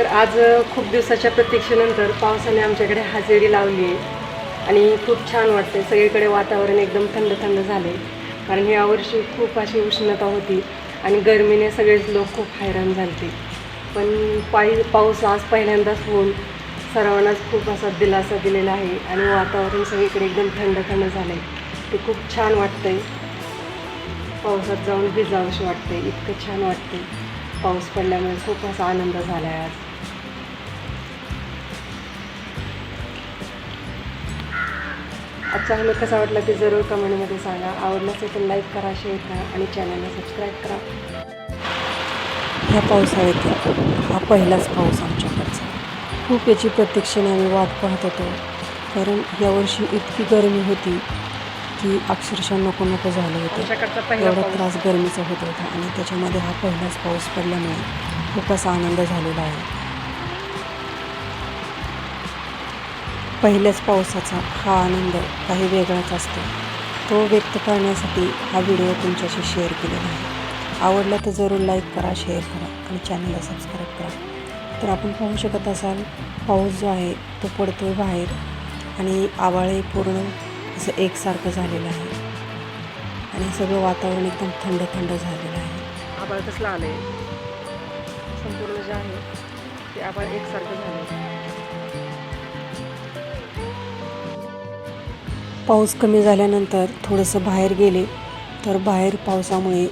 तर आज खूप दिवसाच्या प्रतीक्षेनंतर पावसाने आमच्याकडे हजेरी लावली आहे. आणि खूप छान वाटते सगळीकडे वातावरण एकदम थंड थंड झाले कारण यावर्षी खूप अशी उष्णता होती आणि गरमीने सगळेच लोक खूप हैराण झाले पण पायी पाऊस आज पहिल्यांदाच होऊन सर्वांनाच खूप असा दिलासा दिलेला आहे आणि वातावरण सगळीकडे एकदम थंड थंड झालं आहे ते खूप छान वाटतं आहे पावसात जाऊन भिजावंशी वाटते इतकं छान वाटते पाऊस पडल्यामुळे खूप असा आनंद झाला आहे आज. आजचा व्हिडिओ कसा वाटला ते जरूर कमेंटमध्ये सांगा. आवडलं असेल तर लाईक करा शेअर करा आणि चॅनलला सबस्क्राईब करा. ह्या पावसाळ्यात हा पहिलाच पाऊस आमच्याकडचा. खूप याची प्रतीक्षेने आम्ही वाट पाहत होतो. कारण यावर्षी इतकी गरमी होती. की अक्षरशः नको नको झालं होतं. एवढा त्रास गरमीचा होत होता आणि त्याच्यामध्ये हा पहिलाच पाऊस पडल्यामुळे खूप असा आनंद झालेला आहे. पहिल्याच पावसाचा हा आनंद काही वेगळाच असतो. तो व्यक्त करण्यासाठी हा व्हिडिओ तुमच्याशी शेअर केलेला आहे. आवडला तर जरूर लाईक करा शेअर करा आणि चॅनलला सबस्क्राईब करा. तर आपण पाहू शकत असाल पाऊस जो आहे तो पडतो आहे बाहेर आणि आवाळे पूर्ण. असं एकसारखं झालेलं आहे. आणि सगळं वातावरण एकदम थंड थंड झालेलं आहे. आबाळ कसलं आलं आहे संपूर्ण जे आहे ते आबाळ एकसारखं झालं पाऊस कमी झाल्यानंतर थोडंसं बाहेर गेले तर बाहेर पावसामुळे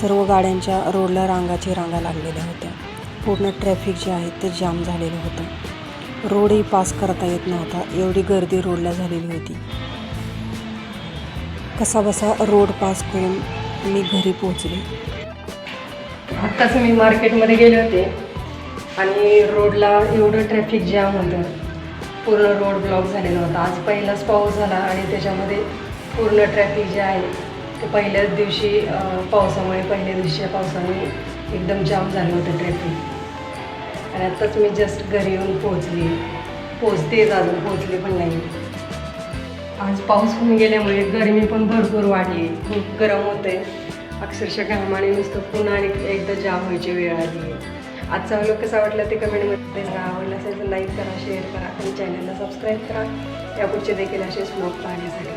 सर्व गाड्यांच्या रोडला रांगाची रांगा लागलेल्या होत्या. पूर्ण ट्रॅफिक जे आहे ते जाम झालेलं होतं. रोडही पास करता येत नव्हता. एवढी गर्दी रोडला झालेली होती. कसाबसा रोड पास करून मी घरी पोहोचले. आत्ताच मी मार्केटमध्ये गेले होते आणि रोडला एवढं ट्रॅफिक जाम होतं. पूर्ण रोड ब्लॉक झालेला होता. आज पहिलाच पाऊस झाला आणि त्याच्यामध्ये पूर्ण ट्रॅफिक जे आहे ते पहिल्याच दिवशी पावसामुळे पहिल्या दिवशीच्या पावसाने एकदम जाम झालं होतं ट्रॅफिक आणि आत्ताच मी जस्ट घरी येऊन पोहोचली. पोहोचतेच अजून पोहोचली पण नाही. आज पाऊस होऊन गेल्यामुळे गरमी पण भरपूर वाढली. खूप गरम होते अक्षरशः घामाने नुसतं पुन्हा आणि एकदा जाम व्हायची वेळ आली. आजचा व्हिडिओ कसा वाटला ते कमेंटमध्ये सांगा. आवडला असेल तर लाईक करा शेअर करा आणि चॅनलला सबस्क्राईब करा. यापुढचे देखील असेच ब्लॉग पाहण्यासाठी.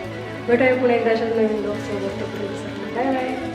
भेटूया पुन्हा एकदा अशाच नवीन ब्लॉगसोबत बाय बाय